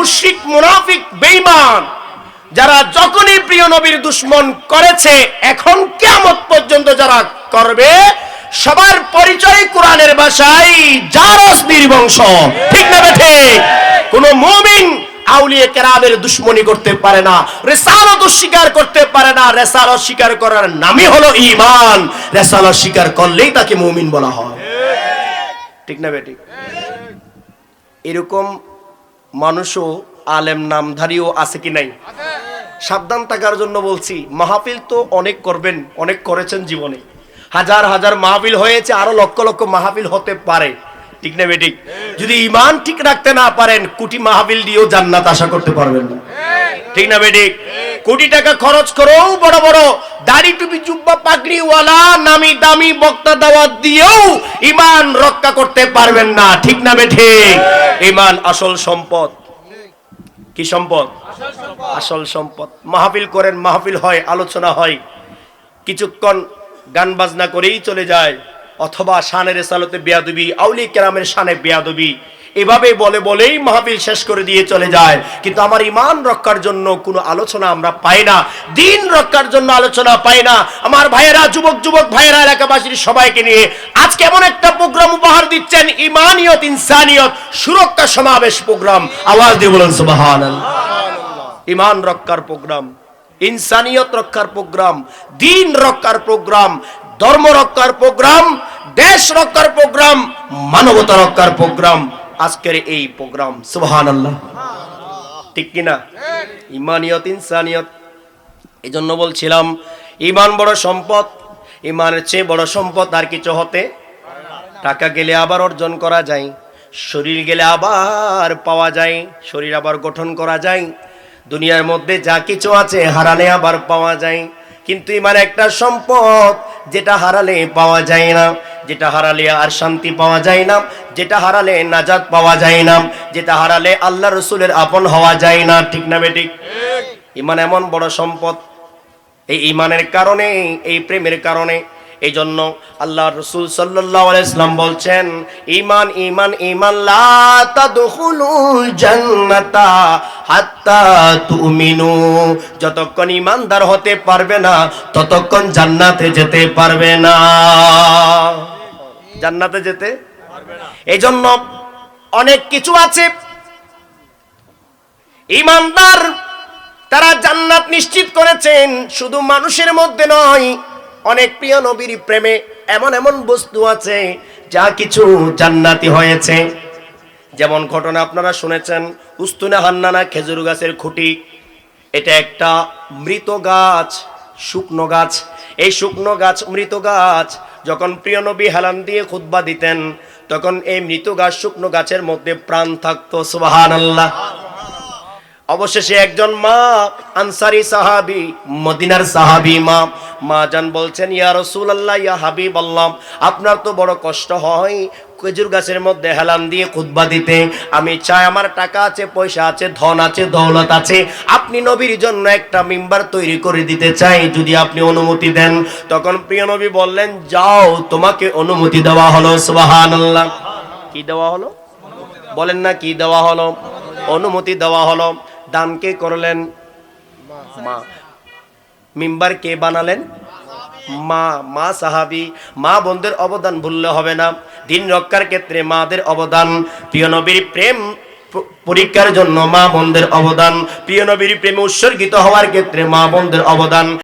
মুশরিক, মুনাফিক, বেঈমান, যারা যখনই প্রিয় নবীর দুশ্মন করেছে, এখন কিয়ামত পর্যন্ত যারা করবে, সবার পরিচয় কোরআনের ভাষায় জারস বংশ ঠিক না বেঠে কোন মুমিন আউলিয়ে কেরামের দুশ্মনী করতে পারে না, রেসালত স্বীকার করতে পারে না স্বীকার করার নামই হলো ঈমান। রেসালত স্বীকার করলেই তাকে মুমিন বলা হয়। ঠিক না এরকম মানুষও আলেম, নামধারীও আছে কি নাই? সাবধান থাকার জন্য বলছি, মাহফিল তো অনেক করবেন, অনেক করেছেন জীবনে। হাজার হাজার মাহফিল হয়েছে, আরও লক্ষ লক্ষ মাহফিল হতে পারে। ঠিক না বেঠিক? যদি ইমান ঠিক রাখতে না পারেন, কুটি মাহফিল দিয়েও জান্নাত আশা করতে পারবেন না। ঠিক না বেঠিক কোটি টাকা খরচ করেও বড় বড় দাড়ি টুপি জুব্বা পাগড়িওয়ালা নামি দামি বক্তা দাওয়াত দিয়েও ইমান রক্ষা করতে পারবেন না। ঠিক না বেঠিক ইমান আসল সম্পদ। কি সম্পদ? আসল সম্পদ। মাহফিল করেন, মাহফিল হয়, আলোচনা হয়। কিছুক্ষণ গান বাজনা করেই চলে যায়। অথবা শানের সালতে বেয়াদবি আউলি কেরামের শানে বেয়াদবি। এভাবে বলে বলেই মাহফিল শেষ করে দিয়ে চলে যায়। কিন্তু আমার ইমান রক্ষার জন্য কোনো আলোচনা আমরা পাই না। দিন রক্ষার জন্য আলোচনা পাই না। আমার ভাইয়েরা, যুবক যুবক ভাইয়েরা, এলাকাবাসীর সবাইকে নিয়ে আজকে এমন একটা প্রোগ্রাম উপহার দিচ্ছেন? ইমানিয়ত ইনসানিয়ত সুরক্ষা সমাবেশ প্রোগ্রাম। আওয়াজ দিয়ে বলুন, সুবহানাল্লাহ। ইমান রক্ষার প্রোগ্রাম, ইনসানিয়ত রক্ষার প্রোগ্রাম, দিন রক্ষার প্রোগ্রাম, ধর্ম রক্ষার প্রোগ্রাম, দেশ রক্ষার প্রোগ্রাম, মানবতা রক্ষার প্রোগ্রাম। আজকের এই প্রোগ্রাম সুবহান আল্লাহ ঠিক। কিনা ইমানিয়ত ইনসানিয়ত। এই জন্য বলছিলাম ইমান বড় সম্পদ ইমানের চেয়ে বড় সম্পদ আর কিছু হতে টাকা গেলে আবার অর্জন করা যায় শরীর গেলে আবার পাওয়া যায় শরীর আবার গঠন করা যায় দুনিয়ার মধ্যে যা কিছু আছে হারালে আবার পাওয়া যায় কিন্তু ইমান একটা সম্পদ যেটা হারালে পাওয়া যায় না। যেটা হারালে আর শান্তি পাওয়া যায় না যেটা হারালে নাজাদ পাওয়া যায় না যেটা হারালে আল্লাহ রসুলের আপন হওয়া যায় না ঠিক না বেঠিক? ইমান এমন বড় সম্পদ এই ইমানের কারণে এই প্রেমের কারণে এই জন্য আল্লাহ রসুল সাল্লাহ ইসলাম বলছেন ইমান ইমান ইমান জান্নাতা যতক্ষণ ইমানদার হতে পারবে না, ততক্ষণ জান্নাতে যেতে পারবে না। জান্নাতে যেতে এই জন্য অনেক কিছু আছে। ইমানদার তারা জান্নাত নিশ্চিত করেছেন, শুধু মানুষের মধ্যে নয় অনেক প্রিয় নবীর প্রেমে এমন এমন বস্তু আছে, যা কিছু জান্নাতি হয়েছে। যেমন ঘটনা আপনারা শুনেছেন, উস্তুনা হান্নানা খেজুর গাছের খুঁটি। এটা একটা মৃত গাছ, শুকনো গাছ। এই শুকনো গাছ, মৃত গাছ, যখন প্রিয় নবী হেলান দিয়ে খুতবা দিতেন, তখন এই মৃত গাছ শুকনো গাছের মধ্যে প্রাণ থাকতো সুবাহান আল্লাহ অবশেষে একজন মা, আনসারি সাহাবি, মদিনার সাহাবি মা মা জান বলছেন, ইয়া রসুল আল্লাহ ইয়া হাবিব আল্লাহ আপনার তো বড় কষ্ট হয় খেজুর গাছের মধ্যে হেলান দিয়ে খুতবা দিতে। আমি চাই আমার টাকা আছে, পয়সা আছে, ধন আছে, দৌলত আছে। আপনি নবীর জন্য একটা মেম্বার তৈরি করে দিতে চাই, যদি আপনি অনুমতি দেন। তখন প্রিয় নবী বললেন, যাও, তোমাকে অনুমতি দেওয়া হলো, সুবহানাল্লাহ। কি দেওয়া হলো? বলেন না কি দেওয়া হলো? অনুমতি দেওয়া হলো। দান কে করলেন? মা। মিম্বার কে বানালেন? মা। মা সাহাবি। মা বোনদের অবদান ভুললে হবে না। দিন রক্ষার ক্ষেত্রে মাদের অবদান। প্রিয় নবীর প্রেম পরীক্ষার জন্য মা বোনদের অবদান। প্রিয় নবীর প্রেমে উৎসর্গিত হওয়ার ক্ষেত্রে মা বোনদের অবদান।